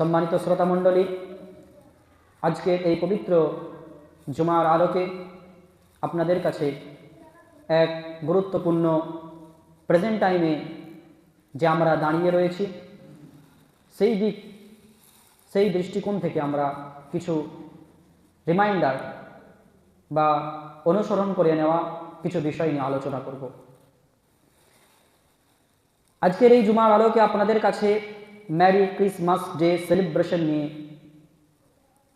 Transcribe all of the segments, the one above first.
সম্মানিত শ্রোতামণ্ডলী আজকে এই পবিত্র জুমার আলোকে আপনাদের কাছে এক গুরুত্বপূর্ণ প্রেজেন্ট টাইমে যে আমরা দাঁড়িয়ে রয়েছি, সেই দিক, সেই দৃষ্টিকোণ থেকে আমরা কিছু রিমাইন্ডার বা অনুসরণ করে নেওয়া কিছু বিষয় নিয়ে আলোচনা করব। আজকের এই জুমার আলোকে আপনাদের কাছে ম্যারি ক্রিসমাস ডে সেলিব্রেশন নিয়ে।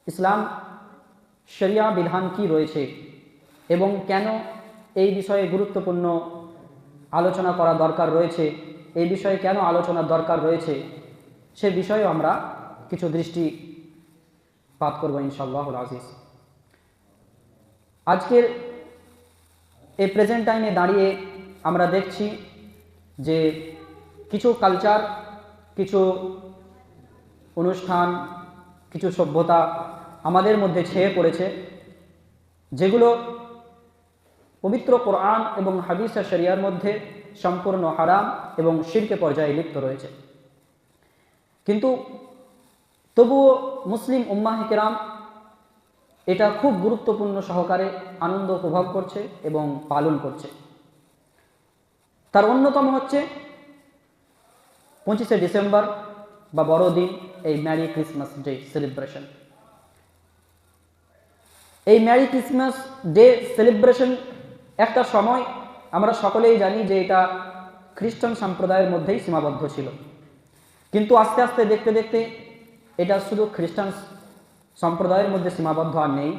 ইসলাম শরিয়া বিধান কি রয়েছে? এবং কেন এই বিষয়ে গুরুত্বপূর্ণ আলোচনা করা দরকার রয়েছে? এই বিষয়ে কেন আলোচনার দরকার রয়েছে? সে বিষয়েও আমরা কিছু দৃষ্টিপাত করব ইনশাল্লাহ আজিজ। আজকের এই প্রেজেন্ট টাইমে দাঁড়িয়ে আমরা দেখছি যে কিছু কালচার কিছু অনুষ্ঠান, কিছু সভ্যতা আমাদের মধ্যে ছেয়ে পড়েছে, যেগুলো পবিত্র কোরআন এবং হাদিসা শরিয়ার মধ্যে সম্পূর্ণ হারাম এবং শিরকে পর্যায়ে লিপ্ত রয়েছে। কিন্তু তবুও মুসলিম উম্মাহ কেরাম এটা খুব গুরুত্বপূর্ণ সহকারে আনন্দ উপভোগ করছে এবং পালন করছে। তার অন্যতম হচ্ছে পঁচিশে ডিসেম্বর বা বড়দিন এই ম্যারি ক্রিসমাস ডে সেলিব্রেশন এই ম্যারি ক্রিসমাস ডে সেলিব্রেশন একটা সময় আমরা সকলেই জানি যে এটা খ্রিস্টান সম্প্রদায়ের মধ্যেই সীমাবদ্ধ ছিল। কিন্তু আস্তে আস্তে দেখতে দেখতে এটা শুধু খ্রিস্টান সম্প্রদায়ের মধ্যে সীমাবদ্ধ আর নেই।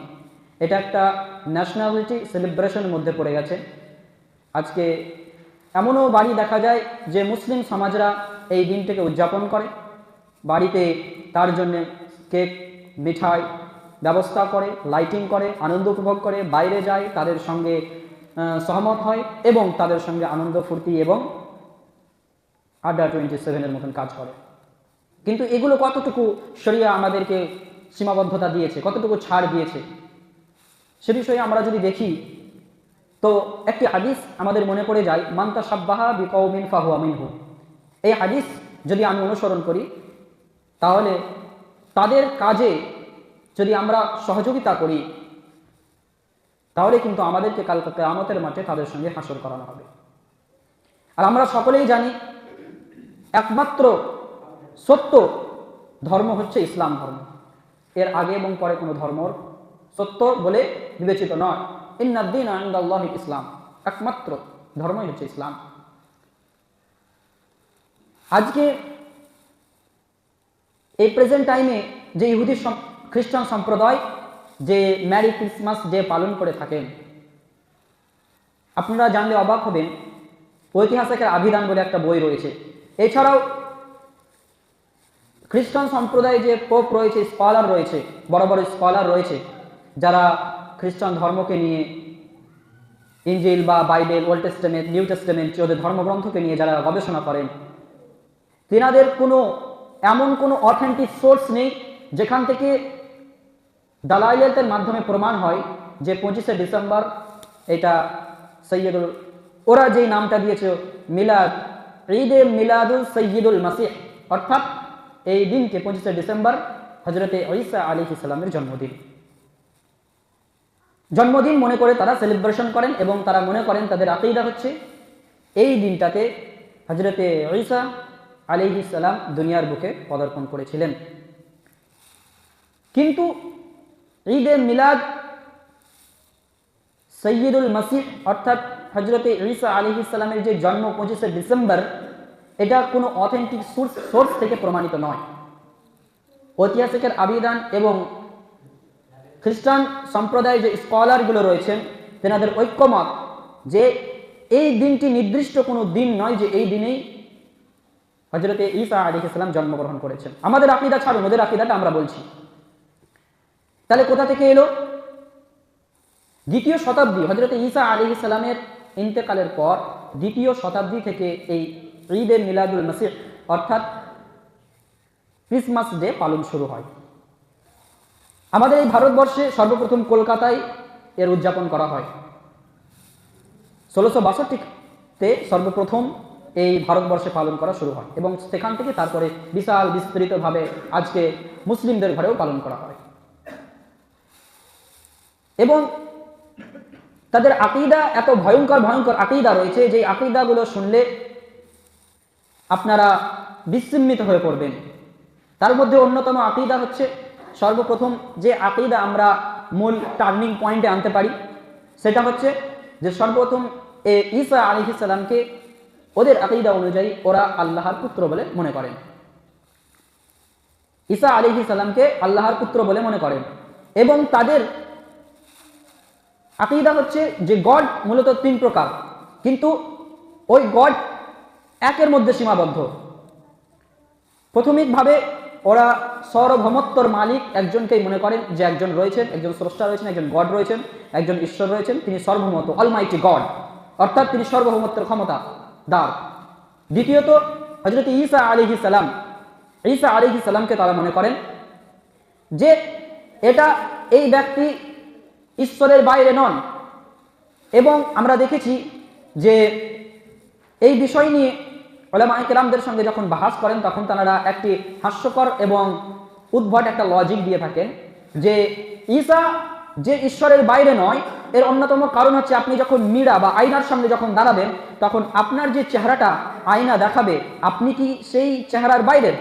এটা একটা ন্যাশনালিটি সেলিব্রেশনের মধ্যে পড়ে গেছে। আজকে এমনও বাড়ি দেখা যায় যে মুসলিম সমাজরা এই দিনটাকে উদযাপন করে। বাড়িতে তার জন্যে কেক, মিঠাই ব্যবস্থা করে লাইটিং করে, আনন্দ উপভোগ করে, বাইরে যায়, তাদের সঙ্গে সহমত হয় এবং তাদের সঙ্গে আনন্দ, ফুর্তি এবং আড্ডা টোয়েন্টি সেভেনের মতন কাজ করে। কিন্তু এগুলো কতটুকু শরিয়া আমাদেরকে সীমাবদ্ধতা দিয়েছে, কতটুকু ছাড় দিয়েছে, সে বিষয়ে আমরা যদি দেখি, তো একটি হাদিস আমাদের মনে পড়ে যায় মান্তা সাব্বাহা বিকৌমিন ফাহু আমিনহু এই হাদিস যদি আমি অনুসরণ করি, তাহলে তাদের কাজে যদি আমরা সহযোগিতা করি, তাহলে কিন্তু আমাদেরকে কালকে কেয়ামতের মাঠে তাদের সঙ্গে হাসর করানো হবে। আর আমরা সকলেই জানি, একমাত্র সত্য ধর্ম হচ্ছে ইসলাম ধর্ম। এর আগে এবং পরে কোনো ধর্মর সত্য বলে বিবেচিত নয়। ইন্নাদ্দিন আন্দাল্লাহ ইসলাম। একমাত্র ধর্মই হচ্ছে ইসলাম। আজকে এই প্রেজেন্ট টাইমে যে ইহুদি খ্রিস্টান সম্প্রদায় যে ম্যারি ক্রিসমাস ডে পালন করে থাকেন, আপনারা জানলে অবাক হবেন ঐতিহাসিকের আভিধান বলে একটা বই রয়েছে। এছাড়াও খ্রিস্টান সম্প্রদায়ে যে পোপ রয়েছে স্কলার রয়েছে, বড় বড় স্কলার রয়েছে, যারা খ্রিস্টান ধর্মকে নিয়ে ইঞ্জিল বা Bible old testament new testament ওদের ধর্মগ্রন্থকে নিয়ে যারা গবেষণা করেন তেনাদের কোনো, এমন কোনো অথেন্টিক সোর্স নেই যেখান থেকে দালাইলেতের মাধ্যমে প্রমাণ হয় যে পঁচিশে ডিসেম্বর এটা সৈয়দুল, ওরা যেই নামটা দিয়েছে, মিলাদ, ঈদে মিলাদুল সৈয়দুল মাসিহ, অর্থাৎ এই দিনকে পঁচিশে ডিসেম্বর হজরতে ঐসা আলী ইসলামের জন্মদিন। জন্মদিন মনে করে তারা সেলিব্রেশন করেন এবং তারা মনে করেন তাদের আকিদা হচ্ছে এই দিনটাতে হজরতে ঐসা আলী ইসালাম দুনিয়ার বুকে পদার্পণ করেছিলেন। কিন্তু ঈদে মিলাদ সৈয়দুল মাসিহ অর্থাৎ হজরতে ঈসা আলী ইসলামের যে জন্ম পঁচিশে ডিসেম্বর, এটা কোনো অথেন্টিক সোর্স সোর্স থেকে প্রমাণিত নয়। ঐতিহাসিকের আবিদান এবং খ্রিস্টান সম্প্রদায়ের যে স্কলারগুলো রয়েছেন তেনাদের ঐক্যমত যে এই দিনটি নির্দিষ্ট কোনো দিন নয় যে এই দিনেই হজরতে ঈসা আলী ইসলাম জন্মগ্রহণ করেছেন। আমাদের আকিদা ছাড়ুন, ওদের আকিদাটা আমরা বলছি। তাহলে কোথা থেকে এলো? দ্বিতীয় শতাব্দী হজরতে ঈসা আলী ইসলামের ইন্তেকালের পর দ্বিতীয় শতাব্দী থেকে এই ঈদের মিলাদুল নসির অর্থাৎ ক্রিসমাস ডে পালন শুরু হয়। আমাদের এই ভারতবর্ষে সর্বপ্রথম কলকাতায় এর উদযাপন করা হয়। ষোলোশো বাষট্টিতে সর্বপ্রথম এই ভারতবর্ষে পালন করা শুরু হয় এবং সেখান থেকে তারপরে বিশাল বিস্তৃতভাবে আজকে মুসলিমদের ঘরেও পালন করা হয়। এবং তাদের আকিদা এত ভয়ঙ্কর ভয়ঙ্কর আকিদা রয়েছে যে আকিদাগুলো শুনলে আপনারা বিস্মিত হয়ে পড়বেন। তার মধ্যে অন্যতম আকিদা হচ্ছে সর্বপ্রথম যে আকিদা আমরা মূল টার্নিং পয়েন্টে আনতে পারি, সেটা হচ্ছে যে সর্বপ্রথম এ ঈসা আলী সালামকে ওদের আকিদা অনুযায়ী ওরা আল্লাহর পুত্র বলে মনে করেন। ঈসা আলী সালামকে আল্লাহর পুত্র বলে মনে করেন। এবং তাদের আকিদা হচ্ছে যে গড মূলত তিন প্রকার। কিন্তু ওই গড একের মধ্যে সীমাবদ্ধ। প্রাথমিকভাবে ওরা সর্বভৌমত্বর মালিক একজনকেই মনে করেন যে একজন রয়েছেন, একজন স্রষ্টা রয়েছেন, একজন গড রয়েছেন, একজন ঈশ্বর রয়েছেন, তিনি সর্বভৌমত্ব অলমাইটি গড অর্থাৎ তিনি সর্বভৌমত্বের ক্ষমতা। দার দ্বিতীয়ত হজরত ঈসা আলিহি সালাম, ঈসা আলিহি সালামকে তারা মনে করেন যে এটা এই ব্যক্তি ঈশ্বরের বাইরে নন। এবং আমরা দেখেছি যে এই বিষয় নিয়ে ওলামা কেরামদের সঙ্গে যখন বাহাস করেন, তখন তারা একটি হাস্যকর এবং উদ্ভট একটা লজিক দিয়ে থাকেন যে ঈসা যে ঈশ্বরের বাইরে নয়, এর অন্যতম কারণ হচ্ছে আপনি যখন মীরা বা আয়নার সামনে যখন দাঁড়াবেন, তখন আপনার যে চেহারাটা আয়না দেখাবে, আপনি কি সেই চেহারার বাইরে?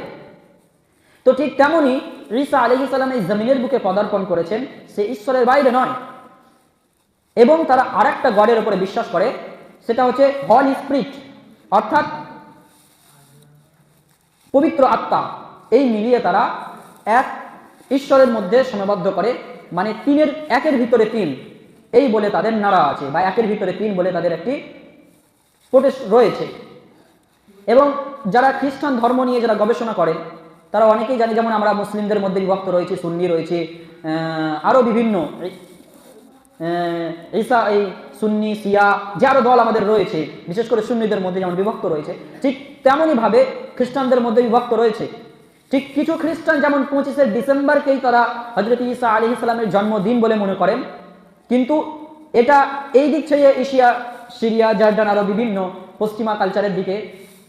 তো ঠিক তেমনই ঈসা আলহি সাল্লাম এই জমিনের বুকে পদার্পণ করেছেন, সে ঈশ্বরের বাইরে নয়। এবং তারা আরেকটা গডের উপরে বিশ্বাস করে, সেটা হচ্ছে হল স্প্রিট অর্থাৎ পবিত্র আত্মা। এই মিলিয়ে তারা এক ঈশ্বরের মধ্যে সীমাবদ্ধ করে মানে তিনের একের ভিতরে তিন এই বলে তাদের নাড়া আছে বা একের ভিতরে তিন বলে তাদের একটি প্রোটেস্ট রয়েছে। এবং যারা খ্রিস্টান ধর্ম নিয়ে যারা গবেষণা করেন তারা অনেকেই জানে, যেমন আমরা মুসলিমদের মধ্যে বিভক্ত রয়েছে, সুন্নি রয়েছে আরও বিভিন্ন ঈসা, এই সুন্নি সিয়া যে আরও দল আমাদের রয়েছে, বিশেষ করে সুন্নিদের মধ্যে যেমন বিভক্ত রয়েছে, ঠিক তেমনইভাবে খ্রিস্টানদের মধ্যে বিভক্ত রয়েছে। ঠিক কিছু খ্রিস্টান যেমন পঁচিশে ডিসেম্বরকেই তারা হজরত ঈসা আলী ইসলামের জন্মদিন বলে মনে করেন। কিন্তু এটা এই দিক থেকে এশিয়া, সিরিয়া জর্ডান আরও বিভিন্ন পশ্চিমা কালচারের দিকে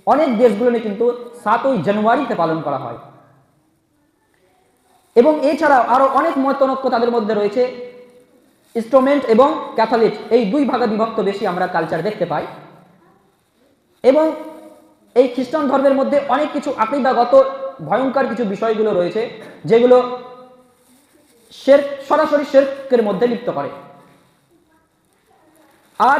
অনেক দেশগুলো নিয়ে কিন্তু সাতই জানুয়ারিতে পালন করা হয়। এবং এছাড়াও আরও অনেক মতনৈক্য তাদের মধ্যে রয়েছে। ইনস্ট্রুমেন্ট এবং ক্যাথলিক এই দুই ভাগে বিভক্ত বেশি আমরা কালচার দেখতে পাই। এবং এই খ্রিস্টান ধর্মের মধ্যে অনেক কিছু আকিদাগত ভয়ঙ্কর কিছু বিষয়গুলো রয়েছে, যেগুলো শের, সরাসরি শেরকের মধ্যে লিপ্ত করে। আর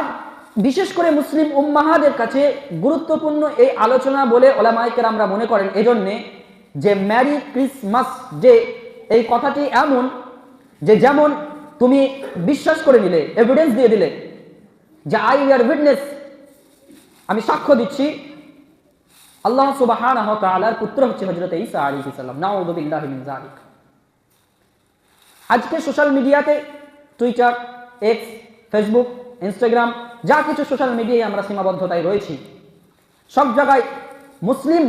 বিশেষ করে মুসলিম উম্মাহাদের কাছে গুরুত্বপূর্ণ এই আলোচনা বলে ওলামাইকের আমরা মনে করেন এজন্যে যে ম্যারি ক্রিসমাস ডে, এই কথাটি এমন যে যেমন তুমি বিশ্বাস করে নিলে এভিডেন্স দিয়ে দিলে যে আই আর উইটনেস, আমি সাক্ষ্য দিচ্ছি আল্লাহ সুবাহান তালার পুত্র হচ্ছে হজরত ইসা আলী সাল্লাম নাউদুবিল্লাহ মিন আজকে সোশ্যাল মিডিয়াতে টুইটার এক্স ফেসবুক ইনস্টাগ্রাম যা কিছু সোশ্যাল মিডিয়ায় আমরা সীমাবদ্ধতায় রয়েছি, সব জায়গায় মুসলিম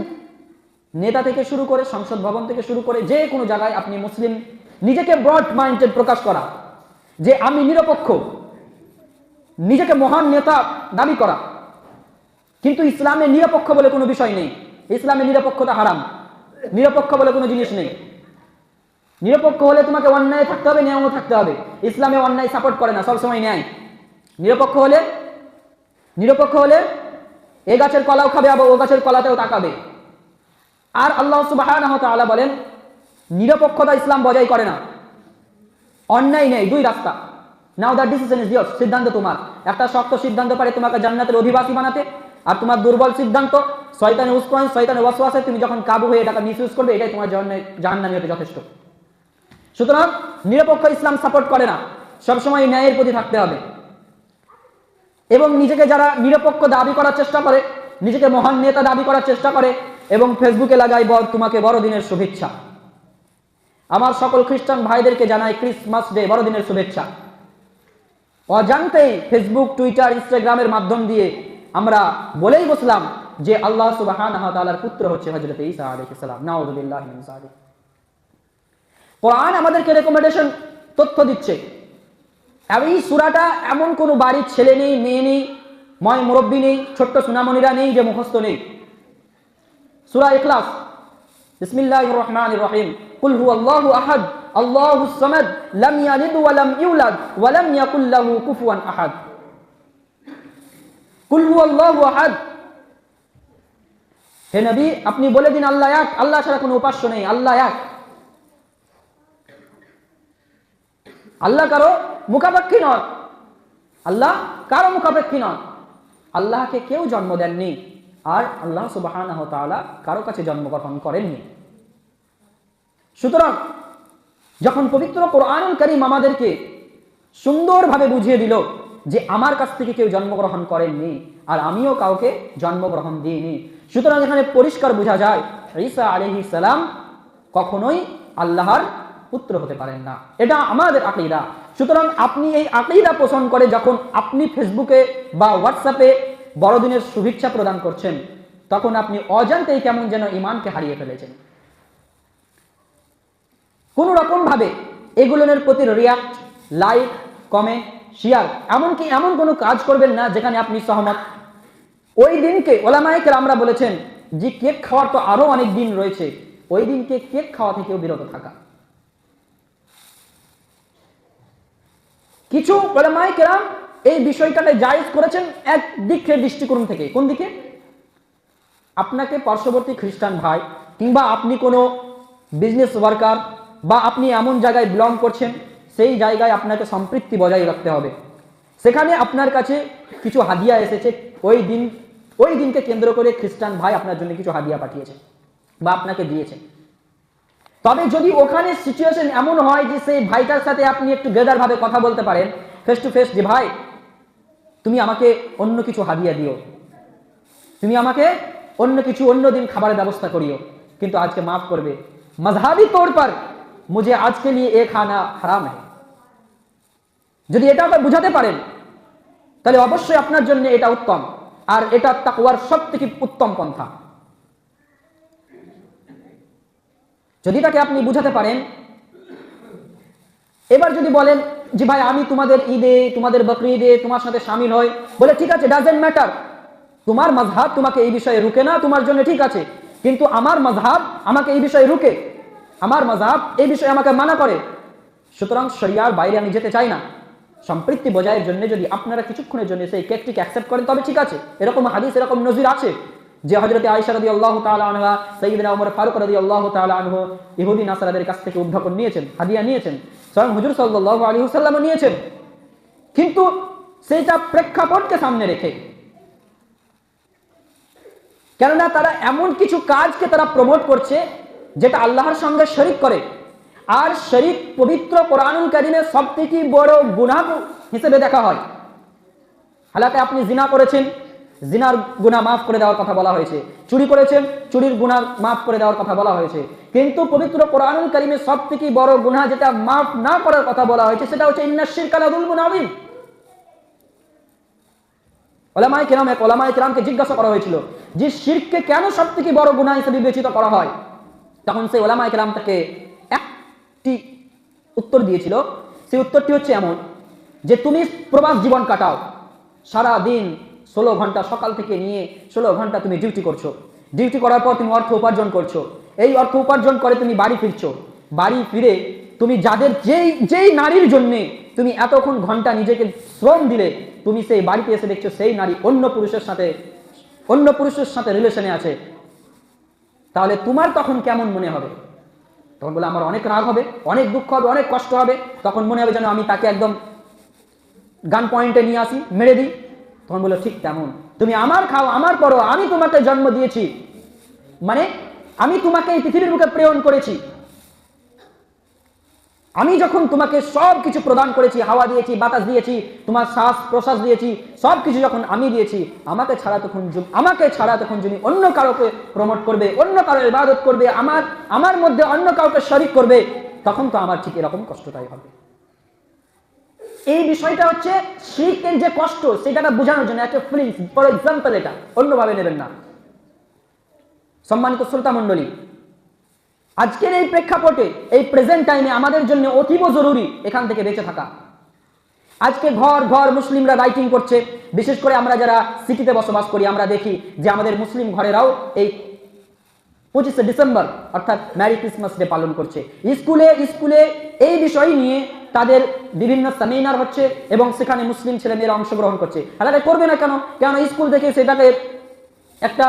নেতা থেকে শুরু করে সংসদ ভবন থেকে শুরু করে যে কোনো জায়গায় আপনি মুসলিম, নিজেকে ব্রড মাইন্ডেড প্রকাশ করা, যে আমি নিরপেক্ষ, নিজেকে মহান নেতা দাবি করা কিন্তু ইসলামে নিরপেক্ষ বলে কোনো বিষয় নেই। ইসলামে নিরপেক্ষতা হারাম। নিরপেক্ষ বলে কোনো জিনিস নেই। নিরপেক্ষ হলে তোমাকে অন্যায় থাকতে হবে ন্যায়ও থাকতে হবে। ইসলামে অন্যায় সাপোর্ট করে না, সবসময় ন্যায়। নিরপেক্ষ হলে নিরপেক্ষ হলে এ গাছের কলাও খাবে আবার ও গাছের কলাতেও তাকাবে। আর আল্লাহ সুবাহ বলেন, নিরপেক্ষতা ইসলাম বজায় করে না। অন্যায় নেই, দুই রাস্তা। Now that decision is your সিদ্ধান্ত তোমার। একটা শক্ত সিদ্ধান্ত পারে তোমাকে জান্নাতের অধিবাসী বানাতে আর তোমার দুর্বল সিদ্ধান্ত, শয়তানে উস্কন, শয়তানে ওয়াসওয়াসে, তুমি যখন কাবু হয়ে এটাকে মিসইউজ করবে, এটাই তোমার জাহান্নামী হতে যথেষ্ট। সুতরাং নিরপেক্ষ ইসলাম সাপোর্ট করে না। সবসময় ন্যায়ের প্রতি থাকতে হবে। এবং নিজেকে যারা নিরপেক্ষ দাবি করার চেষ্টা করে, নিজেকে মহান নেতা দাবি করার চেষ্টা করে, এবং ফেসবুকে লাগাই তোমাকে বড়দিনের শুভেচ্ছা। আমার সকল খ্রিস্টান ভাইদেরকে জানাই ক্রিসমাস ডে বড়দিনের শুভেচ্ছা। অজান্তেই ফেসবুক টুইটার ইনস্টাগ্রামের মাধ্যম দিয়ে আমরা বলেই বসলাম যে আল্লাহ সুবাহার পুত্র হচ্ছে হজরত ইসা মিন যালিক। কোরআন আমাদেরকে রেকমেন্ডেশন তথ্য দিচ্ছে। এই সূরাটা এমন কোনো বাড়ির ছেলে নেই, মেয়ে নেই, ময় মুরব্বী নেই, ছোট্ট সুনামণিরা নেই যে মুখস্থ নেই। সুরা ইখলাস। বিসমিল্লাহির রহমানির রহিম। কুল হুয়াল্লাহু আহাদ আল্লাহুস সামাদ, লাম ইয়ালিদ ওয়া লাম ইউলাদ, ওয়া লাম ইয়াকুল লাহু কুফুয়ান আহাদ। হে নবী, আপনি বলে দিন আল্লাহ এক, আল্লাহ ছাড়া কোনো উপাস্য নেই, আল্লাহ এক। আল্লাহ কারও মুখাপেক্ষী নয় আল্লাহ কারও মুখাপেক্ষী নয় আল্লাহকে কেউ জন্ম দেননি, আর আল্লাহ সুবাহ কারও কাছে জন্মগ্রহণ করেননি। সুতরাং, যখন পবিত্র কোরআনুল করিম আমাদেরকে সুন্দরভাবে বুঝিয়ে দিল যে আমার কাছ থেকে কেউ জন্মগ্রহণ করেননি আর আমিও কাউকে জন্মগ্রহণ দিইনি। সুতরাং এখানে পরিষ্কার বোঝা যায়, ঈসা আলহি সালাম কখনোই আল্লাহর পুত্র হতে পারেন না। এটা আমাদের আকিদা। সুতরাং আপনি এই আকিদা পোষণ করে যখন আপনি ফেসবুকে বা হোয়াটসঅ্যাপে বড়দিনের শুভেচ্ছা প্রদান করছেন, তখন আপনি অজান্তেই কেমন যেন ইমানকে হারিয়ে ফেলেছেন। কোনো রকম ভাবে এগুলোর প্রতি রিয়াক্ট, লাইক, কমেন্ট শেয়ার এমনকি এমন কোনো কাজ করবেন না যেখানে আপনি সহমত। ওই দিনকে ওলামাইকের আমরা বলেছেন যে কেক খাওয়ার তো আরও অনেক দিন রয়েছে। ওই দিনকে কেক খাওয়া থেকেও বিরত থাকা। কিছু ওলামাইকেরাম এই বিষয়টাকে জায়েজ করেছেন এক দিকের দৃষ্টিকোণ থেকে। কোন দিকে? আপনাকে পার্শ্ববর্তী খ্রিস্টান ভাই কিংবা আপনি কোনো বিজনেস ওয়ার্কার বা আপনি এমন জায়গায় বিলং করছেন সেই জায়গায় আপনাকে সম্পৃক্তি বজায় রাখতে হবে। সেখানে আপনার কাছে কিছু হাদিয়া এসেছে। ওই দিন, ওই দিনকে কেন্দ্র করে খ্রিস্টান ভাই আপনার জন্য কিছু হাদিয়া পাঠিয়েছে বা আপনাকে দিয়েছে। তবে যদি ওখানে সিচুয়েশন এমন হয় যে সেই ভাইটার সাথে আপনি একটু গেদারভাবে কথা বলতে পারেন ফেস টু ফেস যে, ভাই, তুমি আমাকে অন্য কিছু হাদিয়া দিও। তুমি আমাকে অন্য কিছু, অন্য দিন খাবারের ব্যবস্থা করিও। কিন্তু আজকে মাফ করবে। মজহাবি তোর পর, মুঝে আজকে নিয়ে এ খানা হারাম হ্যাঁ যদি এটা আপনি বুঝাতে পারেন, তাহলে অবশ্যই আপনার জন্য এটা উত্তম। আর এটা তাকওয়ার সব থেকে উত্তম পন্থা। যদি তাকে আপনি বুঝাতে পারেন, এবার যদি বলেন যে ভাই, আমি তোমাদের ঈদে, তোমাদের বকরি ঈদে তোমার সাথে সামিল হই, বলে ঠিক আছে ডাজেন্ট ম্যাটার তোমার মজহাব তোমাকে এই বিষয়ে রুকে না, তোমার জন্য ঠিক আছে। কিন্তু আমার মজহাব আমাকে এই বিষয়ে রুকে। আমার মজহাব এই বিষয়ে আমাকে মানা করে। সুতরাং শরিয়ার বাইরে আমি যেতে চাই না। সম্পৃক্তি বজায়ের জন্য যদি আপনারা কিছুক্ষণের জন্য সেই কেকটিকে অ্যাকসেপ্ট করেন, তবে ঠিক আছে। এরকম হাদিস, এরকম নজির আছে যে হজরতে আয়সা রদি আল্লাহ তালা সঈদিনা উমর ফারুক রদি আল্লাহ তালা আনহ ইহুদি নাসারাদের কাছ থেকে উদ্ভাবন নিয়েছেন, হাদিয়া নিয়েছেন, স্বয়ং হুজুর সাল্লাহ আলী হুসাল্লামও নিয়েছেন। কিন্তু সেইটা প্রেক্ষাপটকে সামনে রেখে, কেননা তারা এমন কিছু কাজকে তারা প্রমোট করছে যেটা আল্লাহর সঙ্গে শরিক করে। আর শরিক পবিত্র কোরআনুল কারিমের সব থেকে বড় গুনাহ হিসেবে দেখা হয়। হালাতে আপনি জিনা করেছেন, জিনার গুনাহ মাফ করে দেওয়ার কথা বলা হয়েছে। চুরি করেছেন, চুরির গুনাহ মাফ করে দেওয়ার কথা বলা হয়েছে। কিন্তু পবিত্র কোরআনুল কারিমের সব থেকে বড় গুনাহ যেটা মাফ না করার কথা বলা হয়েছে, সেটা হচ্ছে ইন্নাশির কালাদুল গুনাবিন ওলামায় কেরাম এক ওলামায় কেরামকে জিজ্ঞাসা করা হয়েছিল যে শিরকে কেন সব থেকে বড় গুণা হিসেবে বিবেচিত করা হয়? তখন সেই ওলামায় কেরাম তাকে একটি উত্তর দিয়েছিল, সেই উত্তরটি হচ্ছে এমন, যে তুমি প্রবাস জীবন কাটাও, সারা দিন ষোলো ঘণ্টা সকাল থেকে নিয়ে ষোলো ঘণ্টা তুমি ডিউটি করছ। ডিউটি করার পর তুমি অর্থ উপার্জন করছ। এই অর্থ উপার্জন করে তুমি বাড়ি ফিরছো। বাড়ি ফিরে তুমি যাদের যেই যেই নারীর জন্যে তুমি এতক্ষণ ঘণ্টা নিজেকে শ্রম দিলে, তুমি সেই বাড়িতে এসে দেখছ সেই নারী অন্য পুরুষের সাথে, অন্য পুরুষের সাথে রিলেশনে আছে। তাহলে তোমার তখন কেমন মনে হবে? তখন বলে, আমার অনেক রাগ হবে, অনেক দুঃখ হবে, অনেক কষ্ট হবে। তখন মনে হবে যেন আমি তাকে একদম গান পয়েন্টে নিয়ে আসি, মেরে দিই। তখন বলে, ঠিক তেমন। তুমি আমার খাও, আমার পরো, আমি তোমাকে জন্ম দিয়েছি। মানে আমি তোমাকে এই পৃথিবীর মুখে প্রেরণ করেছি। আমি যখন তোমাকে সব কিছু প্রদান করেছি, হাওয়া দিয়েছি, বাতাস দিয়েছি, তোমার শ্বাস প্রশ্বাস দিয়েছি সব কিছু যখন আমি দিয়েছি, আমাকে ছাড়া তখন আমাকে ছাড়া তখন যিনি অন্য কারোকে প্রমোট করবে, অন্য কারও ইবাদত করবে, আমার আমার মধ্যে অন্য কাউকে শরিক করবে, তখন তো আমার ঠিক এরকম কষ্টটাই হবে। এই বিষয়টা হচ্ছে শিখের যে কষ্ট সেটা বোঝানোর জন্য একটা ফিলিংস, ফর এক্সাম্পল এটা, অন্যভাবে নেবেন না। সম্মানিত শ্রোতা মণ্ডলী আজকের এই প্রেক্ষাপটে, এই প্রেজেন্ট টাইমে আমাদের জন্য অতীব জরুরি এখান থেকে বেঁচে থাকা। আজকে ঘর ঘর মুসলিমরা রাইটিং করছে। বিশেষ করে আমরা যারা সিটিতে বসবাস করি, আমরা দেখি যে আমাদের মুসলিম ঘরেরাও এই পঁচিশে ডিসেম্বর, অর্থাৎ ম্যারি ক্রিসমাস ডে পালন করছে। স্কুলে স্কুলে এই বিষয় নিয়ে তাদের বিভিন্ন সেমিনার হচ্ছে এবং সেখানে মুসলিম ছেলেমেয়েরা অংশগ্রহণ করছে। তারা করবে না কেন? কেন স্কুল থেকে সেটাকে একটা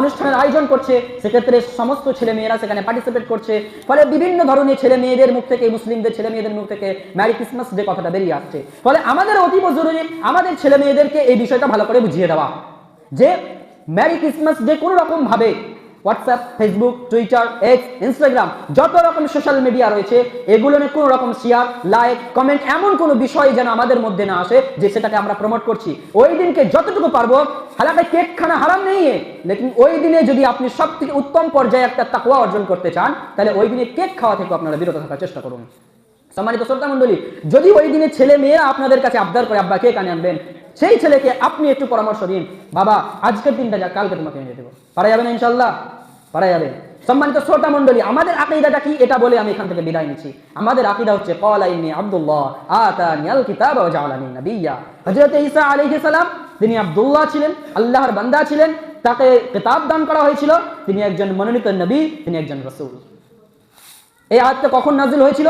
অনুষ্ঠানের আয়োজন করছে। সেক্ষেত্রে সমস্ত ছেলে মেয়েরা সেখানে পার্টিসিপেট করছে। ফলে বিভিন্ন ধরনের ছেলে মেয়েদের মুখ থেকে, মুসলিমদের ছেলে মেয়েদের মুখ থেকে ম্যারি ক্রিসমাস ডে কথাটা বেরিয়ে আসছে। ফলে আমাদের অতীব জরুরি আমাদের ছেলে মেয়েদেরকে এই বিষয়টা ভালো করে বুঝিয়ে দেওয়া। যে ম্যারি ক্রিসমাস ডে কোনো রকম ভাবে WhatsApp Facebook Twitter X Instagram যত রকম সোশ্যাল মিডিয়া রয়েছে, এগুলো নিয়ে কোনো রকম শেয়ার লাইক কমেন্ট এমন কোনো বিষয় যেন আমাদের মধ্যে না আসে যে সেটাকে আমরা প্রমোট করছি। ওই দিনকে যতটুকু পারব হালাকে কেক খানা হারাম নেই লেকিন ওই দিনে যদি আপনি সব থেকে উত্তম পর্যায়ে একটা তাকুয়া অর্জন করতে চান, তাহলে ওই দিনে কেক খাওয়া থেকে আপনারা বিরত থাকার চেষ্টা করুন। সম্মানিত শ্রোতা মন্ডলী যদি ওই দিনে ছেলে মেয়েরা আপনাদের কাছে আবদার করে, আব্বা কে কানে আনবেন। সেই ছেলেকে আপনি একটু পরামর্শ দিন। বাবা, আজকের দিনটা যা, কালকে তোমাকে এনে দেবো। পারা যাবে না ইনশাল্লাহ পারা যাবে। সম্মানিত শ্রোতা মন্ডলী আমাদের আকিদাটা কি? এটা বলে আমি এখান থেকে বিদায় নিচ্ছি। আমাদের আকিদা হচ্ছে তিনি আব্দুল্লাহ ছিলেন, আল্লাহর বান্দা ছিলেন। তাকে কিতাব দান করা হয়েছিল। তিনি একজন মনোনীত নবী, তিনি একজন রাসূল। এই আয়াতটা কখন নাজিল হয়েছিল?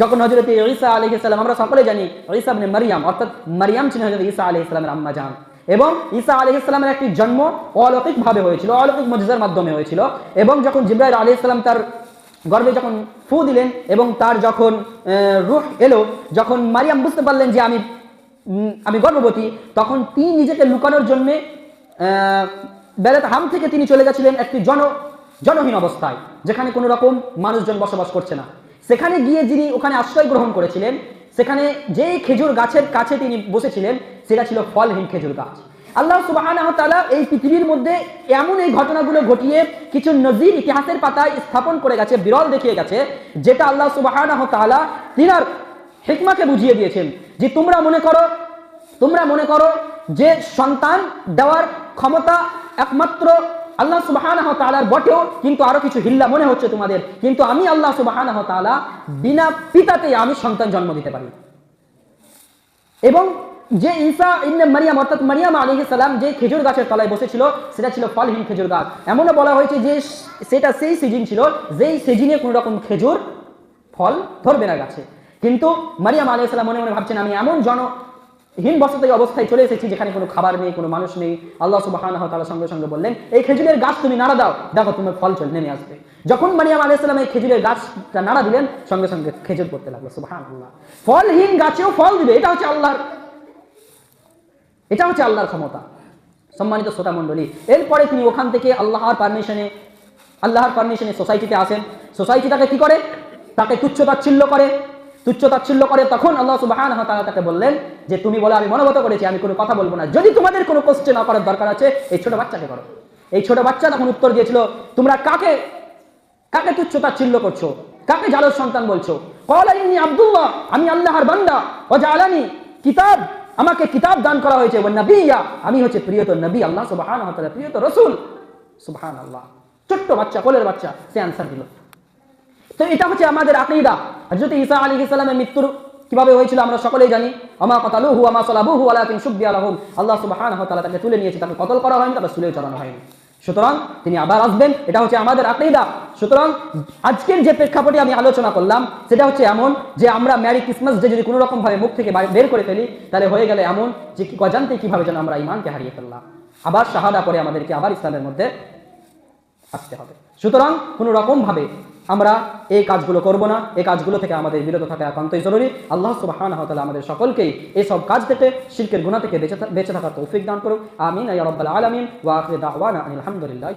যখন হজরত ঈসা আলী ইসলাম আমরা সকলে জানি ঈসা ইবনে মারিয়াম, অর্থাৎ মারিয়াম ছিলেন হজরত ঈসা আলী ইসলামের আম্মা জান। এবং ঈসা আলী ইসলামের একটি জন্ম অলৌকিক ভাবে হয়েছিল, অলৌকিক মজিজার মাধ্যমে হয়েছিল। এবং যখন জিব্রাইল আলী ইসলাম তার গর্ভে যখন ফু দিলেন এবং তার যখন রুহ এলো, যখন মারিয়াম বুঝতে পারলেন যে আমি আমি গর্ভবতী, তখন তিনি নিজেকে লুকানোর জন্যে বেলাত হাম থেকে তিনি চলে গেছিলেন একটি জন, জনহীন অবস্থায়, যেখানে কোনো রকম মানুষজন বসবাস করছে না। সেখানে গিয়ে যিনি ওখানে আশ্রয় গ্রহণ করেছিলেন, সেখানে যেই খেজুর গাছের কাছে তিনি বসেছিলেন, সেটা ছিল ফলহীন খেজুর গাছ। আল্লাহ তাআলা এই পৃথিবীর মধ্যে এমন এই ঘটনাগুলো ঘটিয়ে কিছু নজির ইতিহাসের পাতায় স্থাপন করে গেছে, বিরল দেখিয়ে গেছে, যেটা আল্লাহ তাআলা তিনার হিকমাকে বুঝিয়ে দিয়েছেন যে তোমরা মনে করো, তোমরা মনে করো যে সন্তান দেওয়ার ক্ষমতা একমাত্র আল্লাহ সুবাহানাহ তাআলার বটেও, কিন্তু আরও কিছু হিল্লা মনে হচ্ছে তোমাদের। কিন্তু আমি আল্লাহ সুবাহানাহ তাআলা বিনা পিতাতেই আমি সন্তান জন্ম দিতে পারি। এবং যে ঈসা ইবনে মারিয়াম, অর্থাৎ মারিয়াম আলাইহিস সালাম যে খেজুর গাছের তলায় বসেছিল, সেটা ছিল ফলহীন খেজুর গাছ। এমনও বলা হয়েছে যে সেটা সেই সিজন ছিল, যেই সিজনে কোনো রকম খেজুর ফল ধরবে না গাছে। কিন্তু মারিয়াম আলাইহিস সালাম মনে মনে ভাবছেন, আমি এমন জনহীন বসত অবস্থায় চলে এসেছি, যেখানে কোনো খাবার নেই, কোনো মানুষ নেই। আল্লাহ তাআলা সঙ্গে সঙ্গে বললেন, এই খেজুরের গাছ তুমি নাড়া দাও, দেখো তোমার ফল চল নেমে আসবে। যখন মারিয়াম আলাইহিস সালাম এই খেজুরের গাছটা নাড়া দিলেন, সঙ্গে সঙ্গে খেজুর পড়তে লাগল, সুবহানাল্লাহ। ফলহীন গাছেও ফল দিবে, এটা হচ্ছে আল্লাহর, এটা হচ্ছে আল্লাহর ক্ষমতা। সম্মানিত শ্রোতা এরপরে তিনি ওখান থেকে আল্লাহর পারমিশনে আল্লাহর পারমিশনে সোসাইটিতে আসেন। সোসাইটি তাকে কি করে? তাকে তুচ্ছ তাচ্ছিল্য করে। তুচ্ছ তাচ্ছিল্য করে। তখন আল্লাহ ওয়া তাকে বললেন যে তুমি বলো, আমি মনোগত করেছি, আমি কোনো কথা বলব না। যদি তোমাদের কোনো কোশ্চেন না করার দরকার আছে, এই ছোট বাচ্চাকে করো। এই ছোট বাচ্চা তখন উত্তর দিয়েছিল, তোমরা কাকে কাকে তুচ্ছ তাচ্ছিল্য করছ? কাকে জালোর সন্তান বলছো? কলা ইন্নি আব্দুল্লাহ, আমি আল্লাহর বান্দা। ও জালানি কিতাব, আমাকে কিতাব দান করা হয়েছে। ও নবিয়া, আমি হচ্ছে প্রিয়ত নবী আল্লাহ তাআলা প্রিয়ত রাসূল। সুবহানাল্লাহ। ছোট্ট বাচ্চা, কোলের বাচ্চা, সে আনসার দিল। তো এটা হচ্ছে আমাদের আকীদা। হযরত ঈসা আলাইহিস সালামের মৃত্যুর কীভাবে হয়েছিল আমরা সকলেই জানি। আমা কাতালুহু আমা সালাবুহু, ওয়ালাকিন শুবিয়া লাহুম। আল্লাহ সুবহানাহু ওয়া তাআলা তাকে তুলে নিয়েছে, তাকে কতল করা হয়নি তাকে সুলে চড়ানো হয়নি। সুতরাং তিনি আবার আসবেন, এটা হচ্ছে আমাদের আকীদা। সুতরাং আজকের যে প্রেক্ষাপটে আমি আলোচনা করলাম, সেটা হচ্ছে এমন যে আমরা ম্যারি ক্রিসমাস ডে যদি কোনো রকম ভাবে মুখ থেকে বের করে ফেলি, তাহলে হয়ে গেলে এমন যে কি অজান্তে কীভাবে যেন আমরা ইমানকে হারিয়ে ফেললাম। আবার শাহাদা করে আমাদেরকে আবার ইসলামের মধ্যে আসতে হবে। সুতরাং কোনো রকম ভাবে আমরা এই কাজগুলো করব না, এই কাজগুলো থেকে আমাদের বিরত থাকা একান্তই জরুরি। আল্লাহ সুবাহান তালা আমাদের সকলকেই এসব কাজ থেকে শিল্পের গুণা থেকে বেঁচে থা- বেঁচে থাকার তৌফিক দান করুক। আমিন আলমিন রাব্বাল আলামিন। ওয়া আখির দাওয়ানা আনিল হামদুলিল্লাহ।